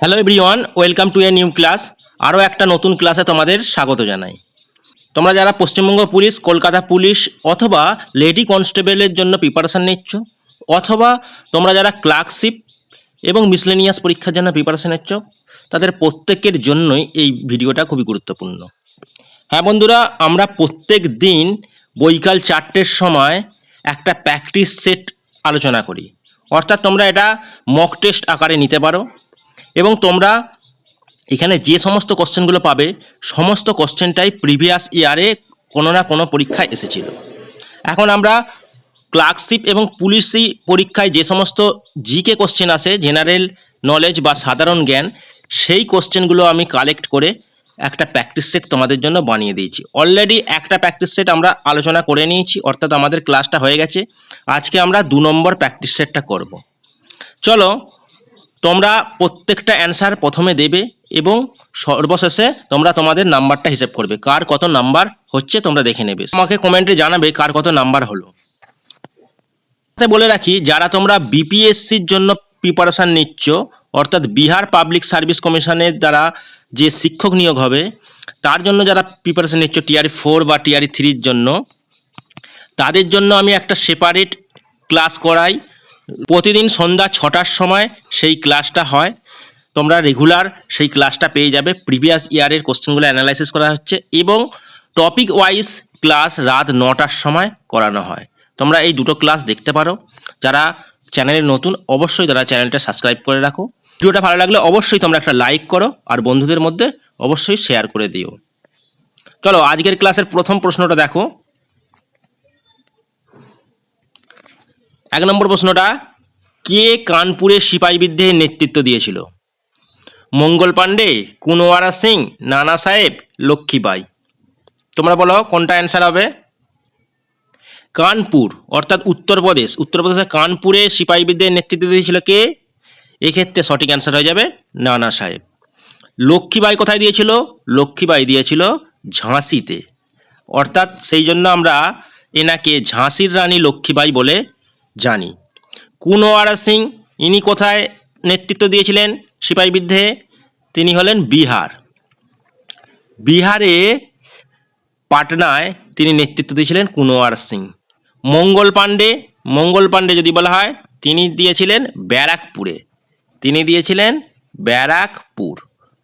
Hello everyone welcome to a new class আরও একটা নতুন ক্লাসে তোমাদের স্বাগত জানাই। তোমরা যারা পশ্চিমবঙ্গ পুলিশ, কলকাতা পুলিশ অথবা লেডি কনস্টেবলের জন্য প্রিপারেশান নিচ্ছ, অথবা তোমরা যারা ক্লার্কশিপ এবং মিসলেনিয়াস পরীক্ষার জন্য প্রিপারেশান নিচ্ছ, তাদের প্রত্যেকের জন্যই এই ভিডিওটা খুবই গুরুত্বপূর্ণ। হ্যাঁ বন্ধুরা, আমরা প্রত্যেক দিন বৈকাল চারটের সময় একটা প্র্যাকটিস সেট আলোচনা করি। অর্থাৎ তোমরা এটা মক টেস্ট আকারে নিতে পারো। এবং তোমরা এখানে যে সমস্ত কোশ্চেনগুলো পাবে, সমস্ত কোশ্চেনটাই প্রিভিয়াস ইয়ারে কোনো না কোনো পরীক্ষায় এসেছিল। এখন আমরা ক্লার্কশিপ এবং পুলিশি পরীক্ষায় যে সমস্ত জিকে কোশ্চেন আসে জেনারেল নলেজ বা সাধারণ জ্ঞান, সেই কোশ্চেনগুলো আমি কালেক্ট করে একটা প্র্যাকটিস সেট তোমাদের জন্য বানিয়ে দিয়েছি। অলরেডি একটা প্র্যাকটিস সেট আমরা আলোচনা করে নিয়েছি, অর্থাৎ আমাদের ক্লাসটা হয়ে গেছে। আজকে আমরা দু নম্বর প্র্যাকটিস সেটটা করব। চলো তোমরা প্রত্যেকটা অ্যান্সার প্রথমে দেবে এবং সর্বশেষে তোমরা তোমাদের নাম্বারটা হিসেব করবে। কার কত নাম্বার হচ্ছে তোমরা দেখে নেবে। আমাকে কমেন্টে জানাবে কার কত নাম্বার হলো। বলে রাখি, যারা তোমরা বিপিএসসির জন্য প্রিপারেশান নিচ্ছ, অর্থাৎ বিহার পাবলিক সার্ভিস কমিশনের দ্বারা যে শিক্ষক নিয়োগ হবে, তার জন্য যারা প্রিপারেশান নিচ্ছ টিআরই ফোর বা টিআরই থ্রির জন্য, তাদের জন্য আমি একটা সেপারেট ক্লাস করাই। প্রতিদিন সন্ধ্যা ছটার সময় সেই ক্লাসটা হয়। তোমরা রেগুলার সেই ক্লাসটা পেয়ে যাবে। প্রিভিয়াস ইয়ারের কোশ্চেনগুলো অ্যানালাইসিস করা হচ্ছে এবং টপিক ওয়াইজ ক্লাস রাত নটার সময় করানো হয়। তোমরা এই দুটো ক্লাস দেখতে পারো। যারা চ্যানেলে নতুন, অবশ্যই তারা চ্যানেলটা সাবস্ক্রাইব করে রাখো। ভিডিওটা ভালো লাগলে অবশ্যই তোমরা একটা লাইক করো আর বন্ধুদের মধ্যে অবশ্যই শেয়ার করে দিও। চলো, আজকের ক্লাসের প্রথম প্রশ্নটা দেখো। এক নম্বর প্রশ্নটা, কে কানপুরে সিপাহী বিদ্রোহের নেতৃত্ব দিয়েছিল? মঙ্গল পাণ্ডে কুনওয়ারা সিং, নানা সাহেব লক্ষ্মীবাই তোমরা বলো, কোনটা অ্যান্সার হবে? কানপুর, অর্থাৎ উত্তরপ্রদেশ। উত্তরপ্রদেশের কানপুরে সিপাহী বিদ্রোহের নেতৃত্ব দিয়েছিল কে? এক্ষেত্রে সঠিক অ্যান্সার হয়ে যাবে, নানা সাহেব। লক্ষ্মীবাই কোথায় দিয়েছিল? লক্ষ্মীবাই দিয়েছিল ঝাঁসিতে। অর্থাৎ সেই জন্য আমরা এনাকে ঝাঁসির রানী লক্ষ্মীবাই বলে জানি। কুনওয়ারা সিং, ইনি কোথায় নেতৃত্ব দিয়েছিলেন সিপাহী বিদ্রোহে? তিনি হলেন বিহার। বিহারে, পাটনায় তিনি নেতৃত্ব দিয়েছিলেন কুনওয়ার সিং। মঙ্গল পাণ্ডে মঙ্গল পাণ্ডে যদি বলা হয়, তিনি দিয়েছিলেন ব্যারাকপুরে। তিনি দিয়েছিলেন ব্যারাকপুর।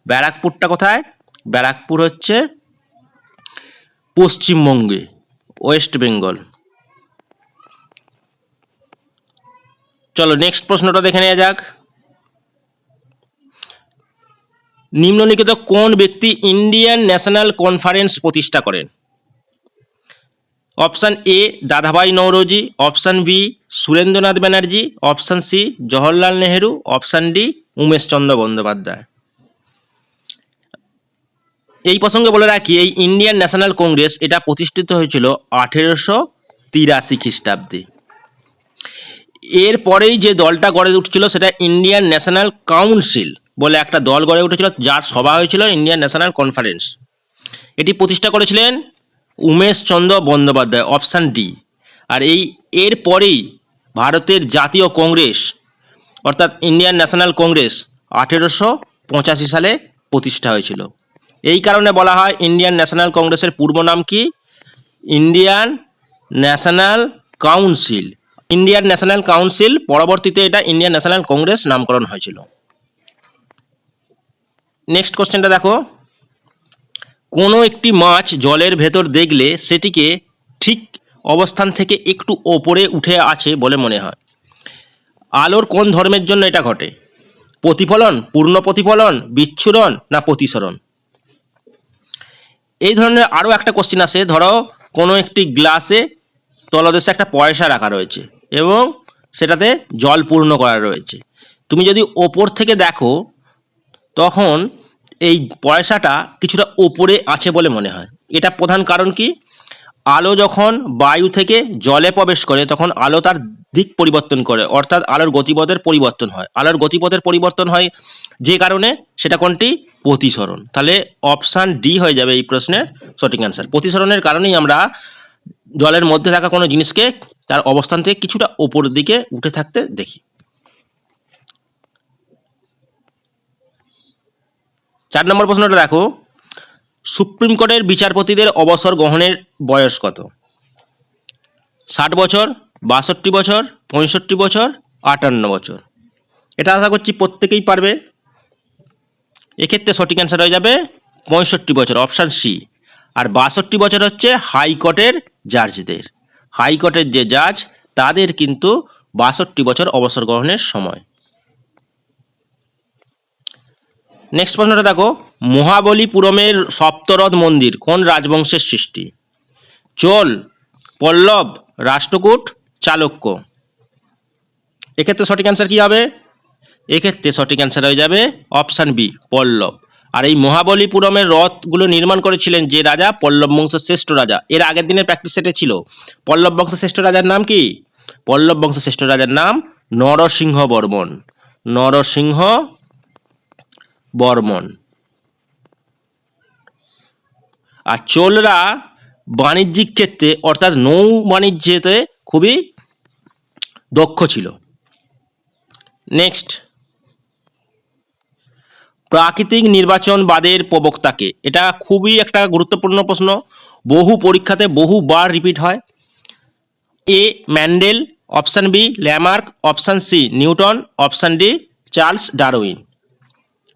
ব্যারাকপুরটা কোথায়? ব্যারাকপুর হচ্ছে পশ্চিমবঙ্গে, ওয়েস্ট বেঙ্গল। চলো নেক্সট প্রশ্নটা দেখে নেওয়া যাক। নিম্নলিখিত কোন ব্যক্তি ইন্ডিয়ান ন্যাশনাল কনফারেন্স প্রতিষ্ঠা করেন? Option A Dadabhai Naoroji option B Surendranath Banerjee, option C Jawaharlal Nehru, option D Umeshchandra Bandyopadhyay. এই প্রসঙ্গে বলে রাখি, এই ইন্ডিয়ান ন্যাশনাল কংগ্রেস এটা প্রতিষ্ঠিত হয়েছিল আঠেরোশো তিরাশি খ্রিস্টাব্দে। এরপরেই যে দলটা গড়ে উঠছিল সেটা ইন্ডিয়ান ন্যাশনাল কাউন্সিল বলে একটা দল গড়ে উঠেছিল, যার সভা হয়েছিল ইন্ডিয়ান ন্যাশনাল কনফারেন্স এটি প্রতিষ্ঠা করেছিলেন উমেশচন্দ্র বন্দ্যোপাধ্যায় অপশান ডি আর এই এর পরেই ভারতের জাতীয় কংগ্রেস, অর্থাৎ ইন্ডিয়ান ন্যাশনাল কংগ্রেস আঠেরোশো পঁচাশি সালে প্রতিষ্ঠা হয়েছিল। এই কারণে বলা হয় ইন্ডিয়ান ন্যাশনাল কংগ্রেসের পূর্ব নাম কি? Indian National Council Indian National Council, পরবর্তীতে এটা ইন্ডিয়ান ন্যাশনাল কংগ্রেস নামকরণ হয়েছিল। নেক্সট কোশ্চেনটা দেখো। কোনো একটি মাছ জলের ভেতর দেখলে সেটিকে ঠিক অবস্থান থেকে একটু ওপরে উঠে আছে বলে মনে হয়। আলোর কোন ধর্মের জন্য এটা ঘটে? প্রতিফলন, পূর্ণ প্রতিফলন, বিচ্ছুরণ না প্রতিসরণ? এই ধরনের আরও একটা কোশ্চেন আসে। ধরো, কোনো একটি গ্লাসে তলদেশে একটা পয়সা রাখা রয়েছে এবং সেটাতে জল পূর্ণ করা রয়েছে। তুমি যদি ওপর থেকে দেখো, তখন এই পয়সাটা কিছুটা ওপরে আছে বলে মনে হয়। এটা প্রধান কারণ কি? আলো যখন বায়ু থেকে জলে প্রবেশ করে, তখন আলো তার দিক পরিবর্তন করে, অর্থাৎ আলোর গতিপথের পরিবর্তন হয়। আলোর গতিপথের পরিবর্তন হয় যে কারণে সেটা কোনটি? প্রতিসরণ। তাহলে অপশান ডি হয়ে যাবে এই প্রশ্নের সঠিক অ্যান্সার। প্রতিসরণের কারণেই আমরা জলের মধ্যে থাকা কোনো জিনিসকে তার অবস্থান থেকে কিছুটা ওপর দিকে উঠে থাকতে দেখি। চার নম্বর প্রশ্নটা দেখো। সুপ্রিম কোর্টের বিচারপতিদের অবসর গ্রহণের বয়স কত? ষাট বছর, বাষট্টি বছর, পঁয়ষট্টি বছর, আটান্ন বছর। এটা আশা করছি প্রত্যেকেই পারবে। এক্ষেত্রে সঠিক অ্যান্সার হয়ে যাবে পঁয়ষট্টি বছর অপশান সি আর বাষট্টি বছর হচ্ছে হাইকোর্টের জাজদের। হাইকোর্টের যে জাজ, তাদের কিন্তু বাষট্টি বছর অবসর গ্রহণের সময়। নেক্সট প্রশ্নটা দেখো, মহাবলীপুরমের সপ্তরথ মন্দির কোন রাজবংশের সৃষ্টি? চোল, পল্লব, রাষ্ট্রকূট, চালুক্য। এক্ষেত্রে সঠিক অ্যান্সার কী হবে? এক্ষেত্রে সঠিক অ্যান্সার হয়ে যাবে অপশান বি পল্লব। আর এই মহাবলীপুরমের রথগুলো নির্মাণ করেছিলেন যে রাজা, পল্লব বংশের শ্রেষ্ঠ রাজা। এর আগের দিনের প্র্যাকটিস সেটে ছিল। পল্লব বংশের শ্রেষ্ঠ রাজার নাম কি? পল্লব বংশের শ্রেষ্ঠ রাজার নাম নরসিংহ বর্মন। নরসিংহ বর্মন। আর চোলরা বাণিজ্যিক ক্ষেত্রে, অর্থাৎ নৌ বাণিজ্যতে খুবই দক্ষ ছিল। নেক্সট প্রাকৃতিক নির্বাচনবাদের প্রবক্তাকে? এটা খুবই একটা গুরুত্বপূর্ণ প্রশ্ন। বহু পরীক্ষাতে বহুবার রিপিট হয়। A, Mendel, option B, Lamarck, option C, Newton, option D, Charles Darwin.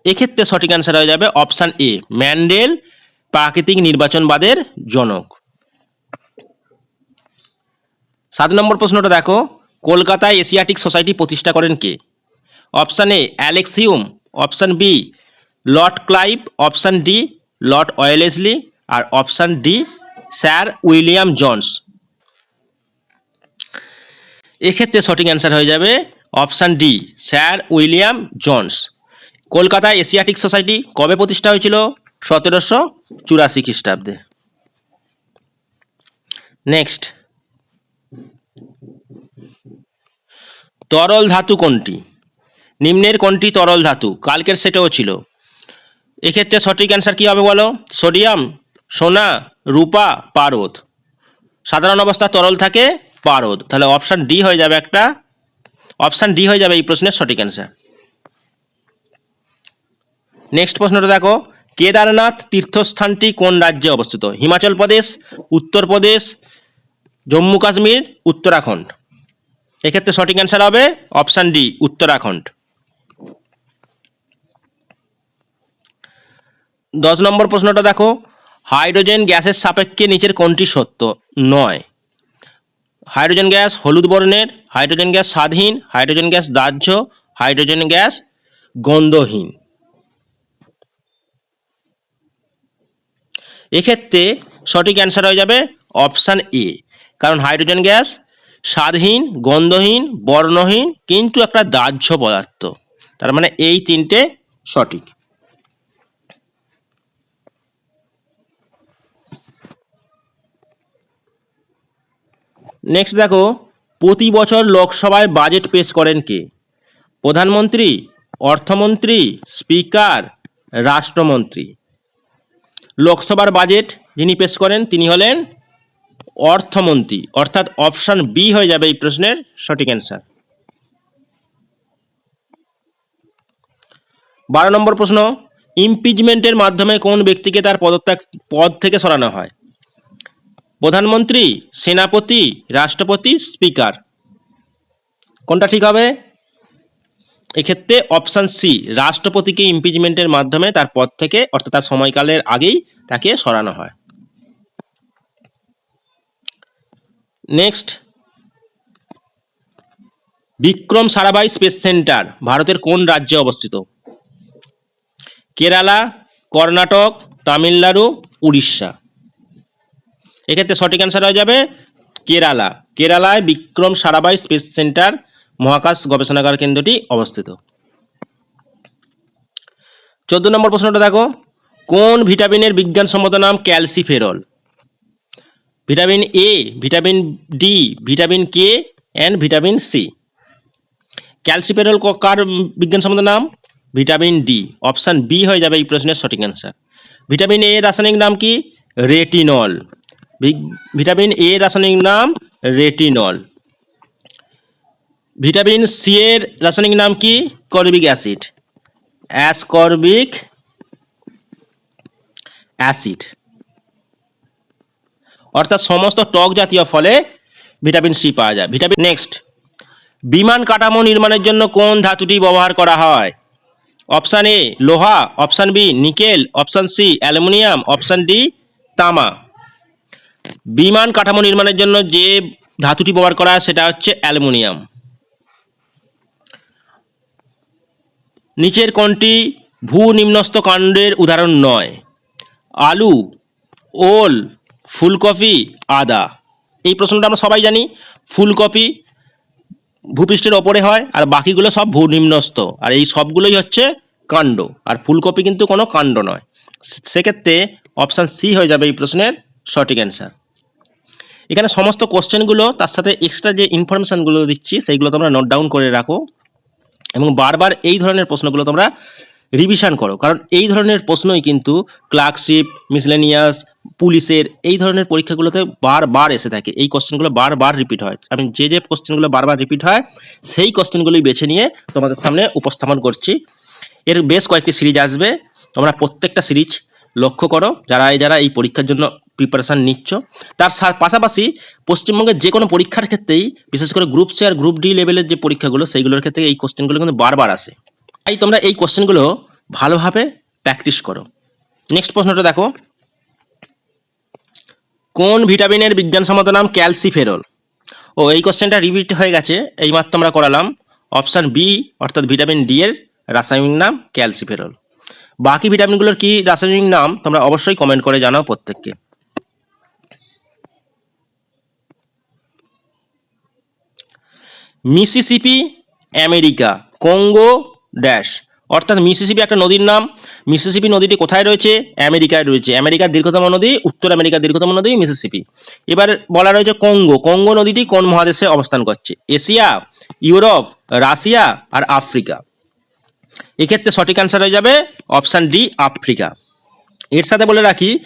এক্ষেত্রে সঠিক অ্যান্সার হয়ে যাবে অপশান এ, ম্যান্ডেল, প্রাকৃতিক নির্বাচনবাদের জনক। সাত নম্বর প্রশ্নটা দেখো, কলকাতায় এশিয়াটিক সোসাইটি প্রতিষ্ঠা করেন কে? Option A, অ্যালেক্সিউম, option B Lord Clive option D Lord Wellesley R option D Sir William Jones এক্ষেত্রে সঠিক অ্যান্সার হয়ে যাবে option D Sir William Jones Kolkata Asiatic Society কবে প্রতিষ্ঠা হয়েছিল? সতেরোশো চুরাশি খ্রিস্টাব্দে। নেক্সট তরল ধাতু কোনটি? নিম্নের কোনটি তরল ধাতু? কালকের সেটেও ছিল। এক্ষেত্রে সঠিক অ্যান্সার কী হবে বলো? সোডিয়াম, সোনা, রূপা, পারদ। সাধারণ অবস্থা তরল থাকে, পারদ। তাহলে অপশান ডি হয়ে যাবে একটা। অপশান ডি হয়ে যাবে এই প্রশ্নের সঠিক অ্যান্সার নেক্সট প্রশ্নটা দেখো। কেদারনাথ তীর্থস্থানটি কোন রাজ্যে অবস্থিত? হিমাচল প্রদেশ উত্তরপ্রদেশ জম্মু কাশ্মীর, উত্তরাখণ্ড। এক্ষেত্রে সঠিক অ্যান্সার হবে অপশান ডি উত্তরাখণ্ড। দশ নম্বর প্রশ্নটা দেখো। হাইড্রোজেন গ্যাসের সাপেক্ষে নিচের কোনটি সত্য? নয়। হাইড্রোজেন গ্যাস হলুদ বর্ণের, হাইড্রোজেন গ্যাস স্বাদহীন হাইড্রোজেন গ্যাস দাহ্য, হাইড্রোজেন গ্যাস গন্ধহীন। এক্ষেত্রে সঠিক অ্যান্সার হয়ে যাবে অপশান এ কারণ হাইড্রোজেন গ্যাস স্বাদহীন গন্ধহীন, বর্ণহীন, কিন্তু একটা দাহ্য পদার্থ। তার মানে এই তিনটে সঠিক। নেক্সট দেখো, প্রতি বছর লোকসভায় বাজেট পেশ করেন কে? প্রধানমন্ত্রী, অর্থমন্ত্রী, স্পিকার, রাষ্ট্রমন্ত্রী। লোকসভার বাজেট যিনি পেশ করেন, তিনি হলেন অর্থমন্ত্রী। অর্থাৎ অপশন বি হয়ে যাবে এই প্রশ্নের সঠিক অ্যান্সার বারো নম্বর প্রশ্ন ইমপিচমেন্টের মাধ্যমে কোন ব্যক্তিকে তার পদত্যাগ, পদ থেকে সরানো হয়? প্রধানমন্ত্রী, সেনাপতি, রাষ্ট্রপতি, স্পিকার। কোনটা ঠিক হবে? এক্ষেত্রে অপশান সি, রাষ্ট্রপতিকে ইমপিচমেন্টের মাধ্যমে তার পদ থেকে, অর্থাৎ তার সময়কালের আগেই তাকে সরানো হয়। Next. Vikram Sarabhai space centre, ভারতের কোন রাজ্যে অবস্থিত? কেরালা, কর্ণাটক, তামিলনাড়ু, উড়িষ্যা। এক্ষেত্রে সঠিক অ্যান্সার হয়ে যাবে কেরালা। কেরালায় বিক্রম সারাভাই স্পেস সেন্টার মহাকাশ গবেষণাগার কেন্দ্রটি অবস্থিত। চোদ্দ নম্বর প্রশ্নটা দেখো। কোন ভিটামিনের বিজ্ঞানসম্মত নাম calciferol? Vitamin A vitamin D vitamin K and vitamin C calciferol কার বিজ্ঞানসম্মত নাম? ভিটামিন ডি অপশান বি হয়ে যাবে এই প্রশ্নের সঠিক অ্যান্সার ভিটামিন এ রাসায়নিক নাম কি? রেটিনল। ভিটামিন এ রাসায়নিক নাম রেটিনল। ভিটামিন সি এর রাসায়নিক নাম কি? করবিক অ্যাসিড। Ascorbic acid. অর্থাৎ সমস্ত টক জাতীয় ফলে ভিটামিন সি পাওয়া যায়। Vitamin next. বিমান কাঠামো নির্মাণের জন্য কোন ধাতুটি ব্যবহার করা হয়? অপশান এ, লোহা, option B, nickel, option C, aluminium, option D, তামা। বিমান কাঠামো নির্মাণের জন্য যে ধাতুটি ব্যবহার করা সেটা হচ্ছে অ্যালুমিনিয়াম। নিচের কোনটি ভূ নিম্নস্থ কাণ্ডের উদাহরণ নয়। আলু, ওল, ফুলকপি, আদা। এই প্রশ্নটা আমরা সবাই জানি। ফুলকপি ভূপৃষ্ঠের ওপরে হয় আর বাকিগুলো সব ভূ নিম্নস্থ আর এই সবগুলোই হচ্ছে কাণ্ড। আর ফুলকপি কিন্তু কোনো কাণ্ড নয়। সেক্ষেত্রে অপশান সি হয়ে যাবে এই প্রশ্নের। সঠিক অ্যান্সার এখানে সমস্ত কোশ্চেনগুলো তার সাথে এক্সট্রা যে ইনফরমেশানগুলো দিচ্ছি, সেইগুলো তোমরা নোট ডাউন করে রাখো এবং বারবার এই ধরনের প্রশ্নগুলো তোমরা রিভিশন করো। কারণ এই ধরনের প্রশ্নই কিন্তু ক্লার্কশিপ মিসলেনিয়াস পুলিশের এই ধরনের পরীক্ষাগুলোতে বারবার এসে থাকে। এই কোশ্চেনগুলো বারবার রিপিট হয়। আমি যে যে কোশ্চেনগুলো বারবার রিপিট হয়, সেই কোশ্চেনগুলোই বেছে নিয়ে তোমাদের সামনে উপস্থাপন করছি। এর বেশ কয়েকটি সিরিজ আসবে। তোমরা প্রত্যেকটা সিরিজ লক্ষ্য করো। যারা যারা এই পরীক্ষার জন্য প্রিপারেশান নিচ্ছ। তার পাশাপাশি পশ্চিমবঙ্গের যে কোনো পরীক্ষার ক্ষেত্রেই, বিশেষ করে গ্রুপ সি আর গ্রুপ ডি লেভেলের যে পরীক্ষাগুলো, সেইগুলোর ক্ষেত্রে এই কোশ্চেনগুলো কিন্তু বারবার আসে। তাই তোমরা এই কোশ্চেনগুলো ভালোভাবে প্র্যাকটিস করো। নেক্সট প্রশ্নটা দেখো। কোন ভিটামিনের বিজ্ঞানসম্মত নাম ক্যালসিফেরল? ও, এই কোশ্চেনটা রিপিট হয়ে গেছে। এইমাত্র আমরা করালাম অপশান বি অর্থাৎ ভিটামিন ডি এর রাসায়নিক নাম ক্যালসিফেরল। বাকি ভিটামিনগুলোর কি রাসায়নিক নাম, তোমরা অবশ্যই কমেন্ট করে জানাও প্রত্যেককে। Mississippi, America, Congo, dash. অর্থাৎ মিসিসিপি একটা নদীর নাম। মিসিসিপি নদীটি কোথায় রয়েছে? আমেরিকায় রয়েছে। আমেরিকার দীর্ঘতম নদী, উত্তর আমেরিকার দীর্ঘতম নদী, মিসিসিপি। এবার বলা রয়েছে কঙ্গো। কঙ্গো নদীটি কোন মহাদেশে অবস্থান করছে? এশিয়া, ইউরোপ, রাশিয়া আর আফ্রিকা। এক্ষেত্রে সঠিক অ্যান্সার হয়ে যাবে অপশান ডি আফ্রিকা। এর সাথে বলে রাখি,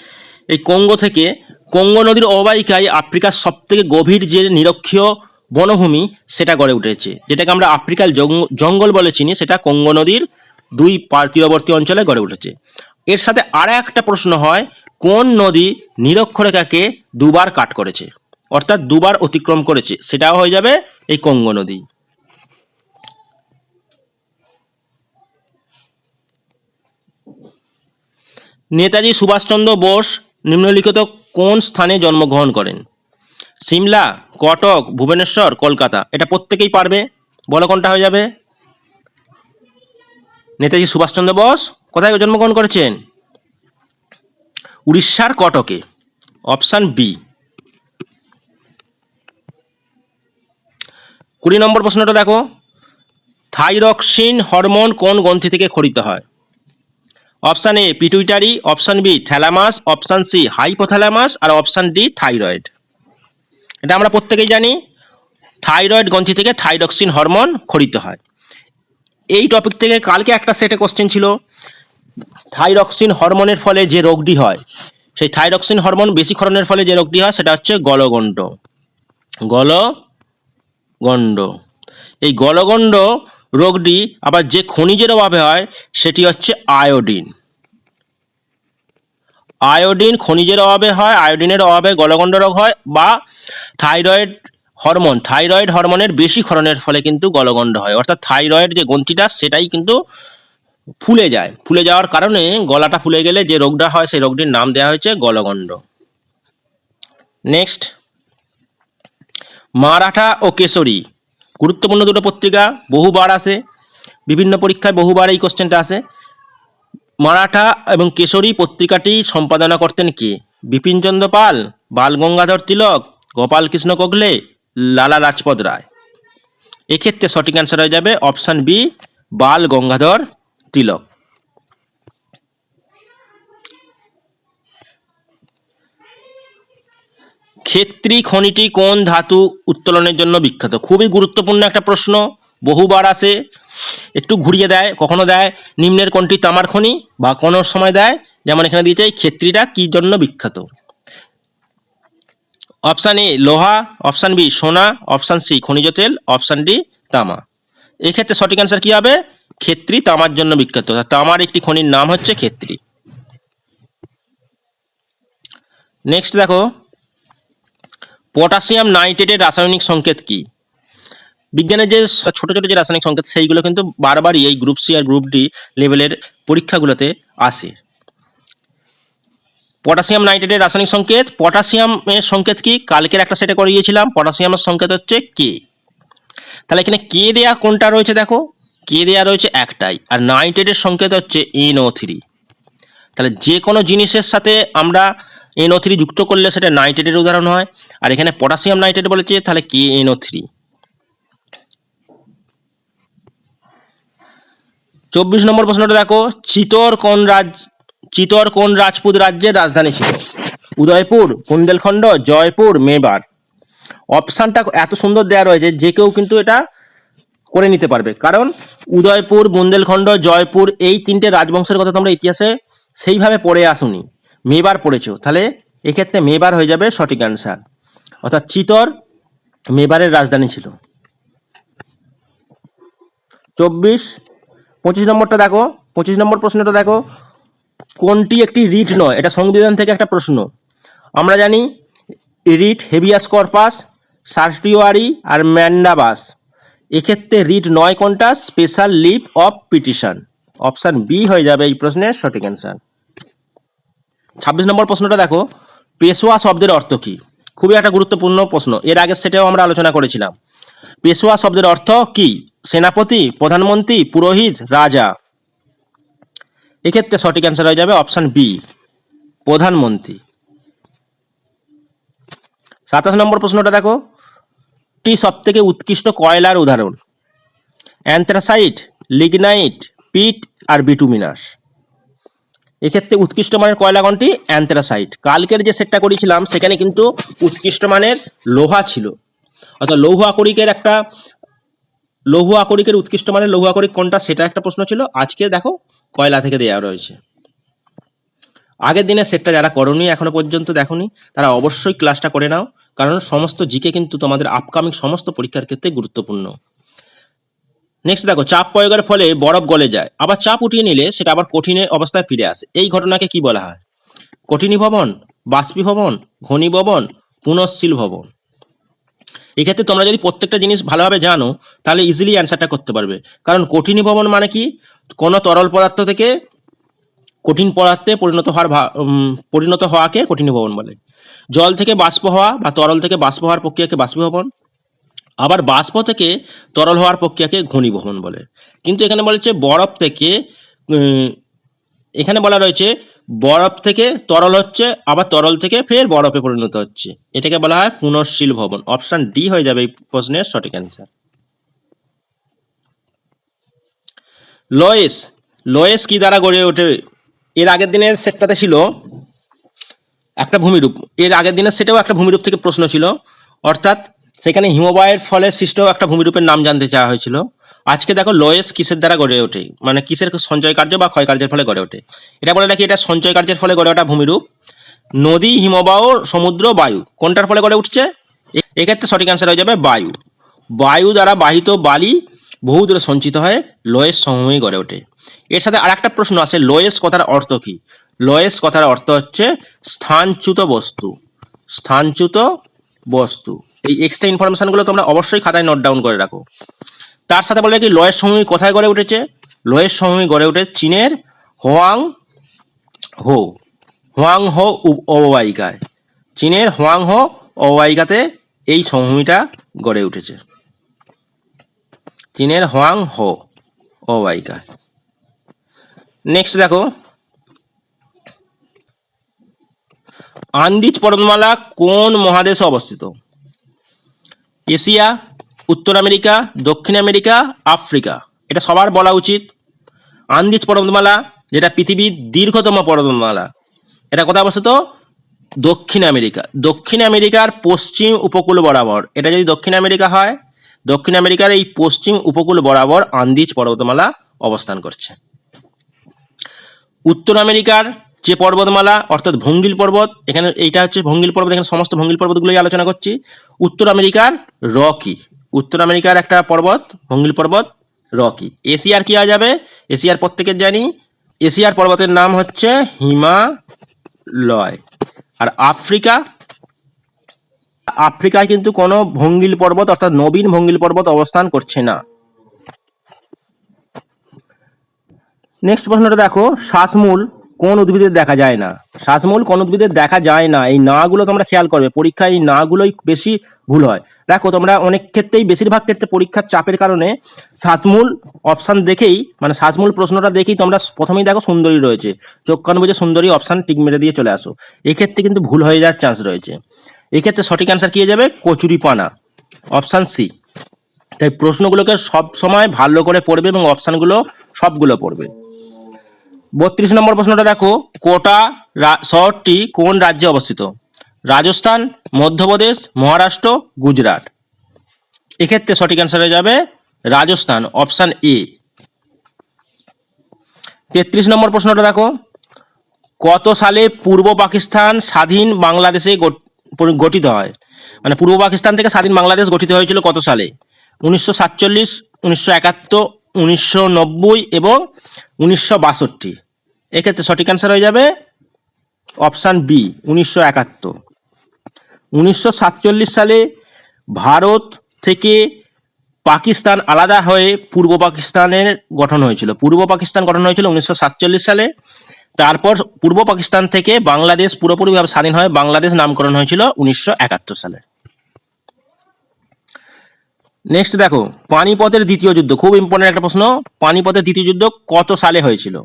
এই কঙ্গো থেকে কঙ্গো নদীর অবাহিকায় আফ্রিকার সবথেকে গভীর যে নিরক্ষীয় বনভূমি সেটা গড়ে উঠেছে, যেটাকে আমরা আফ্রিকার জঙ্গ- জঙ্গল বলে চিনি, সেটা কঙ্গো নদীর দুই পার তীরবর্তী অঞ্চলে গড়ে উঠেছে। এর সাথে আর একটা প্রশ্ন হয়, কোন নদী নিরক্ষরেখাকে দুবার কাট করেছে? অর্থাৎ দুবার অতিক্রম করেছে, সেটাও হয়ে যাবে এই কঙ্গো নদী। নেতাজি সুভাষচন্দ্র বোস নিম্নলিখিত কোন স্থানে জন্মগ্রহণ করেন? সিমলা, কটক, ভুবনেশ্বর, কলকাতা। এটা প্রত্যেকেই পারবে? বলো কোনটা হয়ে যাবে? নেতাজি সুভাষচন্দ্র বোস, কোথায় জন্মগ্রহণ করেছেন? উড়িষ্যার কটকে। Option B. কুড়ি নম্বর প্রশ্নটা দেখো। থাইরক্সিন হরমোন কোন গ্রন্থি থেকে খরিত হয়? Option A, pituitary, option B, thalamus, option C, hypothalamus, R option D, thyroid. এটা আমরা প্রত্যেকেই জানি, থাইরয়েড গ্রন্থি থেকে থাইরক্সিন হরমোন খরিত হয়। এই টপিক থেকে কালকে একটা সেটে কোশ্চেন ছিল, থাইরক্সিন হরমোনের ফলে যে রোগটি হয়, সেই থাইরক্সিন হরমোন বেশি ক্ষরণের ফলে যে রোগটি হয়, সেটা হচ্ছে গলগণ্ড। গলগণ্ড। এই গলগণ্ড রোগটি আবার যে খনিজের অভাবে হয়, সেটি হচ্ছে আয়োডিন। আয়োডিন খনিজের অভাবে হয়, আয়োডিনের অভাবে গলগণ্ড রোগ হয় বা থাইরয়েড হরমোন। থাইরয়েড হরমোনের বেশি ক্ষরণের ফলে কিন্তু গলগণ্ড হয়। অর্থাৎ থাইরয়েড যে গ্রন্থিটা, সেটাই কিন্তু ফুলে যায়। ফুলে যাওয়ার কারণে গলাটা ফুলে গেলে যে রোগটা হয়, সেই রোগটির নাম দেওয়া হয়েছে গলগণ্ড। নেক্সট মারাঠা ও কেশরী। গুরুত্বপূর্ণ দুটো পত্রিকা, বহুবার আসে। বিভিন্ন পরীক্ষায় বহুবার এই কোশ্চেনটা আসে। মারাঠা এবং কেশরী পত্রিকাটি সম্পাদনা করতেন কে? বিপিনচন্দ্র পাল, বাল গঙ্গাধর তিলক, গোপাল কৃষ্ণ কোগলে, লালা রাজপদ রায়। এক্ষেত্রে সঠিক অ্যান্সার হয়ে যাবে অপশান বি বাল গঙ্গাধর তিলক। ক্ষেত্রী খনিটি কোন ধাতু উত্তোলনের জন্য বিখ্যাত? খুবই গুরুত্বপূর্ণ একটা প্রশ্ন। বহুবার আসে একটু ঘুরিয়ে দেয়, কখনো দেয়, নিম্নের কোনটি তামার খনি বা কোনো সময় দেয়, যেমন এখানে দিয়েছে এই ক্ষেত্রীটা কি জন্য বিখ্যাত? অপশান এ, লোহা, অপশান বি, সোনা, অপশান সি, খনিজ তেল, অপশান ডি, তামা। এক্ষেত্রে সঠিক অ্যান্সার কি হবে? ক্ষেত্রী তামার জন্য বিখ্যাত। তামার একটি খনির নাম হচ্ছে ক্ষেত্রী। নেক্সট দেখো, পটাশিয়াম নাইট্রেটের রাসায়নিক সংকেত কি? বিজ্ঞানের যে ছোট ছোট যে রাসায়নিক সংকেত, সেইগুলো কিন্তু বারবারই এই গ্রুপ সি আর গ্রুপ ডি লেভেলের পরীক্ষাগুলোতে আসে। পটাশিয়াম নাইট্রেটের রাসায়নিক সংকেত পটাশিয়ামের সংকেত কি? কালকের একটা সেটে করে গিয়েছিলাম পটাশিয়ামের সংকেত হচ্ছে কে তাহলে এখানে কে দেয়া কোনটা রয়েছে দেখো? কে দেয়া রয়েছে একটাই, আর নাইট্রেটের সংকেত হচ্ছে এনও থ্রি তাহলে যে কোনো জিনিসের সাথে আমরা এনও থ্রি যুক্ত করলে সেটা নাইট্রেটের উদাহরণ হয়, আর এখানে পটাশিয়াম নাইট্রেট বলেছে, তাহলে কে এনও থ্রি চব্বিশ নম্বর প্রশ্নটা দেখো, চিতর কোন রাজ চিতর কোন রাজপুত রাজ্যের রাজধানী ছিল? উদয়পুর বুন্দেলখণ্ড জয়পুর, মেবার। অপশানটা এত সুন্দর দেওয়া রয়েছে যে কেউ কিন্তু এটা করে নিতে পারবে। কারণ উদয়পুর, বুন্দেলখণ্ড, জয়পুর এই তিনটে রাজবংশের কথা তোমরা ইতিহাসে সেইভাবে পড়ে আসুনি। মেবার পড়েছো। তাহলে এক্ষেত্রে মেবার হয়ে যাবে সঠিক অ্যান্সার অর্থাৎ চিতর মেবারের রাজধানী ছিল। চব্বিশ পঁচিশ নম্বরটা দেখো, পঁচিশ নম্বর প্রশ্নটা দেখো। কোনটি একটি রিট নয়? এটা সংবিধান থেকে একটা প্রশ্ন। আমরা জানি রিট হেভিয়াস কর্পাস, সার্টিওয়ারি আর ম্যান্ডাবাস। এক্ষেত্রে রিট নয় কোনটা? Special leave of petition. Option B হয়ে যাবে এই প্রশ্নের সঠিক অ্যান্সার। ছাব্বিশ নম্বর প্রশ্নটা দেখো, পেশোয়া শব্দের অর্থ কী? খুবই একটা গুরুত্বপূর্ণ প্রশ্ন। এর আগে সেটাও আমরা আলোচনা করেছিলাম। পেশোয়া শব্দের অর্থ কি? সেনাপতি, প্রধানমন্ত্রী, পুরোহিত, রাজা। এক্ষেত্রে সঠিক অ্যান্সার হয়ে যাবে অপশান বি প্রধানমন্ত্রী। সাতাশ নম্বর প্রশ্নটা দেখো। টি সব থেকে উৎকৃষ্ট কয়লার উদাহরণ? অ্যান্থ্রাসাইট, লিগনাইট, পিট আর বিটুমিনাস। এক্ষেত্রে উৎকৃষ্ট মানের কয়লা কোনটি? অ্যান্থ্রাসাইট। কালকের যে সেটটা করেছিলাম, সেখানে কিন্তু উৎকৃষ্ট মানের লোহা ছিল। অর্থাৎ লৌহ আকরিকের একটা, লৌহ আকরিকের উৎকৃষ্ট মানের লৌহ আকরিক কোনটা সেটা একটা প্রশ্ন ছিল। আজকে দেখো কয়লা থেকে দেওয়া রয়েছে। আগের দিনের সেটটা যারা করনি, এখনও পর্যন্ত দেখোনি, তারা অবশ্যই ক্লাসটা করে নাও, কারণ সমস্ত জিকে কিন্তু তোমাদের আপকামিং সমস্ত পরীক্ষার ক্ষেত্রে গুরুত্বপূর্ণ। নেক্সট দেখো, চাপ প্রয়োগের ফলে বরফ গলে যায়। আবার চাপ উঠিয়ে নিলে সেটা আবার কঠিন অবস্থায় ফিরে আসে। এই ঘটনাকে কি বলা হয়? কঠিনী কঠিনীভবন, বাষ্পীভবন, ঘনীভবন, পুনঃশীল ভবন। এক্ষেত্রে তোমরা যদি প্রত্যেকটা জিনিস ভালোভাবে জানো, তাহলে ইজিলি অ্যান্সারটা করতে পারবে। কারণ কঠিনীভবন মানে কি? কোনো তরল পদার্থ থেকে কঠিন পদার্থে পরিণত হওয়ার পরিণত হওয়াকে কঠিনীভবন বলে। জল থেকে বাষ্প হওয়া বা তরল থেকে বাষ্প হওয়ার প্রক্রিয়াকে বাষ্পীভবন আবার বাষ্প থেকে তরল হওয়ার প্রক্রিয়াকে ঘনীভবন বলে। কিন্তু এখানে বলেছে বরফ থেকে এখানে বলা রয়েছে বরফ থেকে তরল হচ্ছে, আবার তরল থেকে ফের বরফে পরিণত হচ্ছে। এটাকে বলা হয় পুনঃশীল ভবন। অপশন ডি হয়ে যাবে এই প্রশ্নের সঠিক অ্যান্সার লোয়েস। লোয়েস কি দ্বারা গড়ে ওঠে? এর আগের দিনের সেটটাতে ছিল একটা ভূমিরূপ। এর আগের দিনের সেটাও একটা ভূমিরূপ থেকে প্রশ্ন ছিল। অর্থাৎ সেখানে হিমবাহের ফলে সৃষ্ট একটা ভূমিরূপের নাম জানতে চাওয়া হয়েছিল। আজকে দেখো লোয়েস কিসের দ্বারা গড়ে ওঠে? মানে কিসের সঞ্চয় কার্য বা ক্ষয় কার্যের ফলে গড়ে ওঠে? এটা বলে রাখি, এটা সঞ্চয় কার্যের ফলে গড়ে ওঠা ভূমিরূপ। নদী, হিমবাহ, সমুদ্র, বায়ু, কোনটার ফলে গড়ে উঠছে? এক্ষেত্রে সঠিক অ্যান্সার হয়ে যাবে বায়ু। বায়ু দ্বারা বাহিত বালি বহু দূরে সঞ্চিত হয়ে লয়েস সমভূমি গড়ে ওঠে। এর সাথে আর একটা প্রশ্ন আছে, লয়েস কথার অর্থ কি? লয়েস কথার অর্থ হচ্ছে স্থানচ্যুত বস্তু। স্থানচ্যুত বস্তু। এই এক্সট্রা ইনফরমেশনগুলো তোমরা অবশ্যই খাতায় নোট ডাউন করে রাখো। তার সাথে বলে কি, লয়ের সমভূমি কোথায় গড়ে উঠেছে? লয়ের সমভূমি গড়ে উঠে চীনের হোয়াং হো হোয়াং হো অববাহিকায়। চীনের হোয়াং হো অববাহিকাতে এই সমভূমিটা গড়ে উঠেছে। চীনের হোয়াং হো অববাহিকায়। নেক্সট দেখো। আন্দিজ পর্বতমালা কোন মহাদেশে অবস্থিত? এশিয়া উত্তর আমেরিকা, দক্ষিণ আমেরিকা, আফ্রিকা। এটা সবার বলা উচিত। আন্দিজ পর্বতমালা, যেটা পৃথিবীর দীর্ঘতম পর্বতমালা। এটা কোথায় অবস্থিত? দক্ষিণ আমেরিকা। দক্ষিণ আমেরিকার পশ্চিম উপকূল বরাবর। এটা যদি দক্ষিণ আমেরিকা হয়, দক্ষিণ আমেরিকার এই পশ্চিম উপকূল বরাবর আন্দিজ পর্বতমালা অবস্থান করছে। উত্তর আমেরিকার যে পর্বতমালা, অর্থাৎ ভঙ্গিল পর্বত, এখানে এইটা হচ্ছে ভঙ্গিল পর্বত, এখানে সমস্ত ভঙ্গিল পর্বতগুলোই আলোচনা করছি। উত্তর আমেরিকার রকি। উত্তর আমেরিকার একটা পর্বত ভঙ্গিল পর্বত, রকি। এশিয়ার কি হয়ে যাবে এশিয়ার প্রত্যেকের জানি। এশিয়ার পর্বতের নাম হচ্ছে হিমালয়। আর আফ্রিকা? আফ্রিকায় কিন্তু কোনো ভঙ্গিল পর্বত, অর্থাৎ নবীন ভঙ্গিল পর্বত অবস্থান করছে না। নেক্সট প্রশ্নটা দেখো, শ্বাসমূল কোন উদ্ভিদের দেখা যায় না। শ্বাসমূল কোন উদ্ভিদের দেখা যায় না। এই নাগুলো তোমরা খেয়াল করবে। পরীক্ষায় এই নাগুলোই বেশি ভুল হয়। দেখো, তোমরা অনেক ক্ষেত্রেই বেশিরভাগ ক্ষেত্রে পরীক্ষার চাপের কারণে শ্বাসমূল অপশান দেখেই মানে শ্বাসমূল প্রশ্নটা দেখেই তোমরা প্রথমেই দেখো সুন্দরী রয়েছে। চোখ কান বুঝে সুন্দরী অপশান টিক মেরে দিয়ে চলে আসো। এক্ষেত্রে কিন্তু ভুল হয়ে যাওয়ার চান্স রয়েছে। এক্ষেত্রে সঠিক অ্যান্সার কি যাবে? কচুরি পানা অপশান সি তাই প্রশ্নগুলোকে সব সময় ভালো করে পড়বে এবং অপশানগুলো সবগুলো পড়বে। বত্রিশ নম্বর প্রশ্নটা দেখো, কোটা শহরটি কোন রাজ্যে অবস্থিত? রাজস্থান, মধ্যপ্রদেশ, মহারাষ্ট্র, গুজরাট। এক্ষেত্রে সঠিক অ্যান্সার হয়ে যাবে রাজস্থান অপশান এ তেত্রিশ নম্বর প্রশ্নটা দেখো, কত সালে পূর্ব পাকিস্তান স্বাধীন বাংলাদেশে গঠিত হয়? মানে পূর্ব পাকিস্তান থেকে স্বাধীন বাংলাদেশ গঠিত হয়েছিল কত সালে? উনিশশো সাতচল্লিশ, উনিশশো একাত্তর উনিশশো নব্বই এবং উনিশশো বাষট্টি। এক্ষেত্রে সঠিক অ্যান্সার হয়ে যাবে অপশান বি উনিশশো একাত্তর। উনিশশো সালে ভারত থেকে পাকিস্তান আলাদা হয়ে পূর্ব পাকিস্তানের গঠন হয়েছিল। পূর্ব পাকিস্তান গঠন হয়েছিল উনিশশো সাতচল্লিশ সালে। তারপর পূর্ব পাকিস্তান থেকে বাংলাদেশ পুরোপুরিভাবে স্বাধীন হয় বাংলাদেশ নামকরণ হয়েছিল উনিশশো একাত্তর সালে। নেক্সট দেখো, পানিপথের দ্বিতীয় যুদ্ধ, খুব ইম্পর্টেন্ট একটা প্রশ্ন। পানিপথের দ্বিতীয় যুদ্ধ কত সালে হয়েছিল?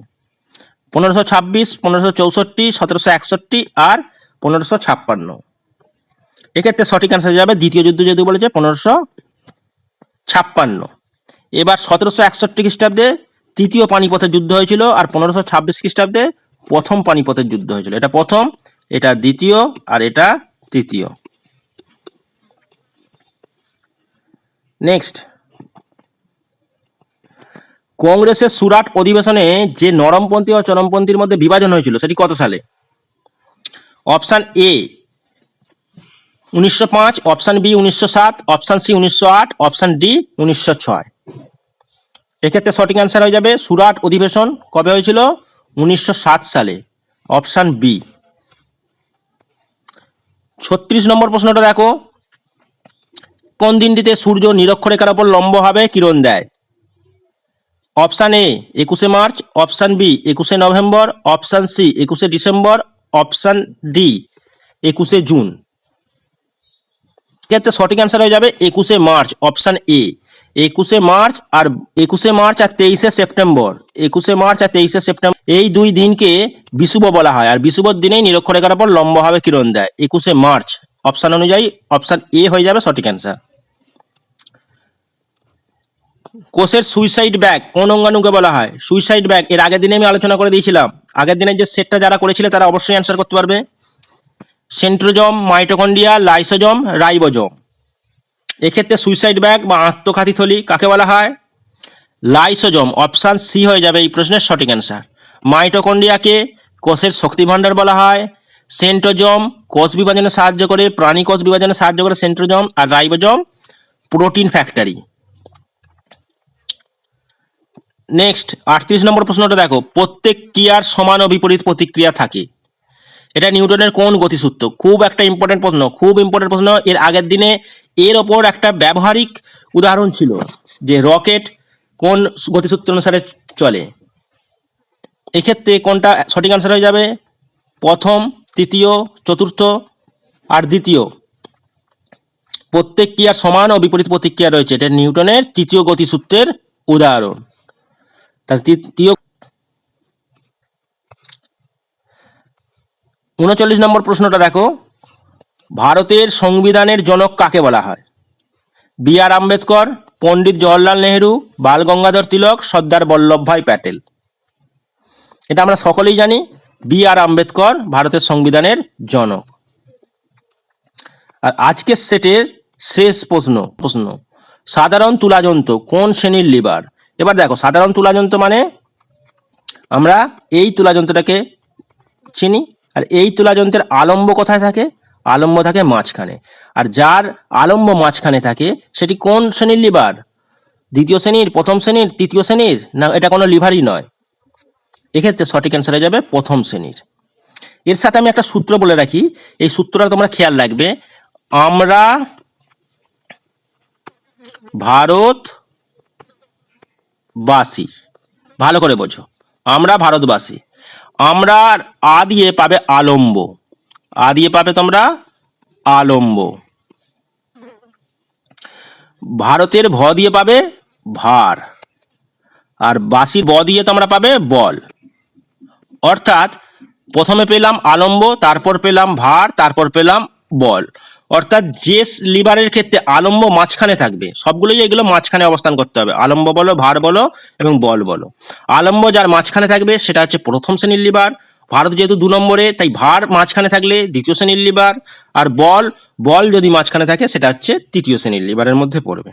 পনেরোশো ছাব্বিশ, পনেরোশো চৌষট্টি, সতেরোশো একষট্টি আর পনেরোশো ছাপ্পান্ন। এক্ষেত্রে সঠিক অ্যান্সার যাবে, দ্বিতীয় যুদ্ধ যেহেতু বলেছে, পনেরোশো ছাপ্পান্ন। এবার সতেরোশো একষট্টি খ্রিস্টাব্দে তৃতীয় পানিপথের যুদ্ধ হয়েছিল আর পনেরোশো ছাব্বিশ খ্রিস্টাব্দে প্রথম পানিপথের যুদ্ধ হয়েছিল। এটা প্রথম, এটা দ্বিতীয় আর এটা তৃতীয়। নেক্সট কংগ্রেসের সুরাট অধিবেশনে যে নরমপন্থী ও চরমপন্থীর মধ্যে বিভাজন হয়েছিল, সেটি কত সালে? অপশান এ উনিশশো পাঁচ অপশান বি উনিশশো সাত অপশান সি উনিশশো আট অপশান ডি উনিশশো ছয়। এক্ষেত্রে সঠিক অ্যান্সার হয়ে যাবে, সুরাট অধিবেশন কবে হয়েছিল? উনিশশো সাত সালে। অপশান বি ছত্রিশ নম্বর প্রশ্নটা দেখো। কোন দিনটিতে সূর্য নিরক্ষরেখার ওপর লম্বভাবে কিরণ দেয়। অপশান এ, একুশে মার্চ। অপশান বি, একুশে নভেম্বর। অপশান সি, একুশে ডিসেম্বর। অপশান ডি, একুশে জুন। ক্ষেত্রে সঠিক অ্যান্সার হয়ে যাবে একুশে মার্চ, অপশান এ। একুশে মার্চ আর একুশে মার্চ আর তেইশে সেপ্টেম্বর। একুশে মার্চ আর তেইশে সেপ্টেম্বর, এই দুই দিনকে বিশুভ বলা হয়। আর বিশুভর দিনেই নিরক্ষরেখার ওপর লম্বভাবে কিরণ দেয়। একুশে মার্চ, অপশান অনুযায়ী অপশান এ হয়ে যাবে সঠিক অ্যান্সার কোষের সুইসাইড ব্যাগ কোন অঙ্গাণুকে বলা হয়? সুইসাইড ব্যাগ এর আগের দিনে আমি আলোচনা করে দিয়েছিলাম। আগের দিনের যে সেটটা যারা করেছিল, তারা অবশ্যই অ্যান্সার করতে পারবে। সেন্ট্রোজম মাইটোকন্ডিয়া লাইসোজম রাইবোজম এক্ষেত্রে সুইসাইড ব্যাগ বা আত্মঘাতী থলি কাকে বলা হয়? লাইসোজম অপশান সি হয়ে যাবে এই প্রশ্নের সঠিক অ্যান্সার মাইটোকন্ডিয়াকে কোষের শক্তি ভাণ্ডার বলা হয়। সেন্ট্রোজম কোষ বিভাজনে সাহায্য করে, প্রাণী কোষ বিভাজনে সাহায্য করে সেন্ট্রোজম আর রাইবোজম প্রোটিন ফ্যাক্টরি নেক্সট আটত্রিশ নম্বর প্রশ্নটা দেখো। প্রত্যেক ক্রিয়ার সমান ও বিপরীত প্রতিক্রিয়া থাকে? এটা নিউটনের কোন গতিসূত্র? খুব একটা ইম্পর্টেন্ট প্রশ্ন, খুব ইম্পর্টেন্ট প্রশ্ন। এর আগের দিনে এর ওপর একটা ব্যবহারিক উদাহরণ ছিল যে রকেট কোন গতিসূত্র অনুসারে চলে। এক্ষেত্রে কোনটা সঠিক আনসার হয়ে যাবে? প্রথম, তৃতীয়, চতুর্থ আর দ্বিতীয়। প্রত্যেক ক্রিয়ার সমান ও বিপরীত প্রতিক্রিয়া রয়েছে। এটা নিউটনের তৃতীয় গতিসূত্রের উদাহরণ। তার তৃতীয় উনচল্লিশ নম্বর প্রশ্নটা দেখো। ভারতের সংবিধানের জনক কাকে বলা হয়? B R Ambedkar, Pandit Jawaharlal Nehru, Bal Gangadhar Tilak, Sardar Vallabhbhai Patel. এটা আমরা সকলেই জানি, বি আর আম্বেদকর ভারতের সংবিধানের জনক। আর আজকের সেটের শেষ প্রশ্ন প্রশ্ন, সাধারণ তুলাযন্ত্র কোন শ্রেণির লিভার? এবার দেখো, সাধারণ তুলাযন্ত্র মানে আমরা এই তুলাযন্ত্রটাকে চিনি, আর এই তুলাযন্ত্রের আলম্ব কোথায় থাকে? আলম্ব থাকে মাঝখানে। আর যার আলম্ব মাঝখানে থাকে, সেটি কোন শ্রেণির লিভার? দ্বিতীয় শ্রেণির, প্রথম শ্রেণির, তৃতীয় শ্রেণির? না, এটা কোনো লিভারই নয়। এক্ষেত্রে সঠিক অ্যান্সার হয়ে যাবে প্রথম শ্রেণির। এর সাথে আমি একটা সূত্র বলে রাখি। এই সূত্রটা তোমরা খেয়াল রাখবে। আমরা ভারত বাসী। ভালো করে বোঝো। আমরা ভারতবাসী। আমরা আ দিয়ে পাবে আলম্ব। আ দিয়ে পাবে তোমরা আলম্ব। ভারতের ভ দিয়ে পাবে ভার। আর বাসির ব দিয়ে তোমরা পাবে বল। অর্থাৎ প্রথমে পেলাম আলম্ব, তারপর পেলাম ভার, তারপর পেলাম বল। অর্থাৎ যে লিভারের ক্ষেত্রে আলম্ব মাঝখানে থাকবে। সবগুলোই এগুলো মাঝখানে অবস্থান করতে হবে। আলম্ব বলো, ভার বলো এবং বল বলো। আলম্ব যার মাঝখানে থাকবে সেটা হচ্ছে প্রথম শ্রেণির লিভার। ভারত যেহেতু দু নম্বরে, তাই ভার মাঝখানে থাকলে দ্বিতীয় শ্রেণির লিভার আর বল বল যদি মাঝখানে থাকে সেটা হচ্ছে তৃতীয় শ্রেণির লিভারের মধ্যে পড়বে।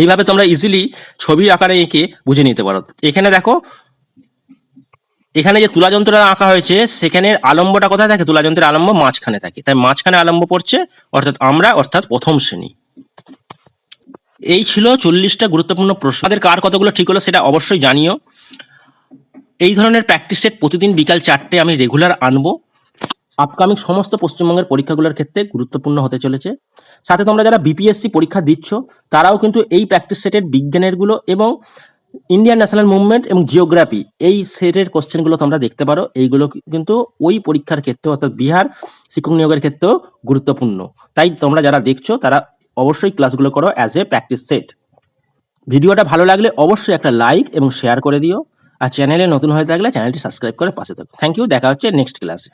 এইভাবে তোমরা ইজিলি ছবি আকারে এঁকে বুঝে নিতে পারো। এখানে দেখো এখানে যে তুলাযন্ত্রটা আঁকা হয়েছে সেখানে আলম্বটা কোথায় থাকে? তুলাযন্ত্রের আলম্ব মাঝখানে থাকে। তাই মাঝখানে আলম্ব পড়ছে, অর্থাৎ আমরা, অর্থাৎ প্রথম শ্রেণি। এই ছিল চল্লিশটা গুরুত্বপূর্ণ প্রশ্ন। তাদের কার কতগুলো ঠিক হলো সেটা অবশ্যই জানিও। এই ধরনের প্র্যাকটিস সেট প্রতিদিন বিকাল চারটে আমি রেগুলার আনব। আপকামিং সমস্ত পশ্চিমবঙ্গের পরীক্ষাগুলোর ক্ষেত্রে গুরুত্বপূর্ণ হতে চলেছে। সাথে তোমরা যারা বিপিএসসি পরীক্ষা দিচ্ছ, তারাও কিন্তু এই প্র্যাকটিস সেটের বিজ্ঞানেরগুলো এবং ইন্ডিয়ান ন্যাশনাল মুভমেন্ট এবং জিওগ্রাফি এই সেটের কোশ্চেনগুলো তোমরা দেখতে পারো। এইগুলো কিন্তু ওই পরীক্ষার ক্ষেত্রে অর্থাৎ বিহার, শিক্ষক নিয়োগের ক্ষেত্রেও গুরুত্বপূর্ণ। তাই তোমরা যারা দেখছ, তারা অবশ্যই ক্লাসগুলো করো অ্যাজ এ প্র্যাকটিস সেট ভিডিওটা ভালো লাগলে অবশ্যই একটা লাইক এবং শেয়ার করে দিও। আর চ্যানেলে নতুন হয়ে থাকলে চ্যানেলটি সাবস্ক্রাইব করে পাশে থাকো। থ্যাংক ইউ দেখা হচ্ছে নেক্সট ক্লাসে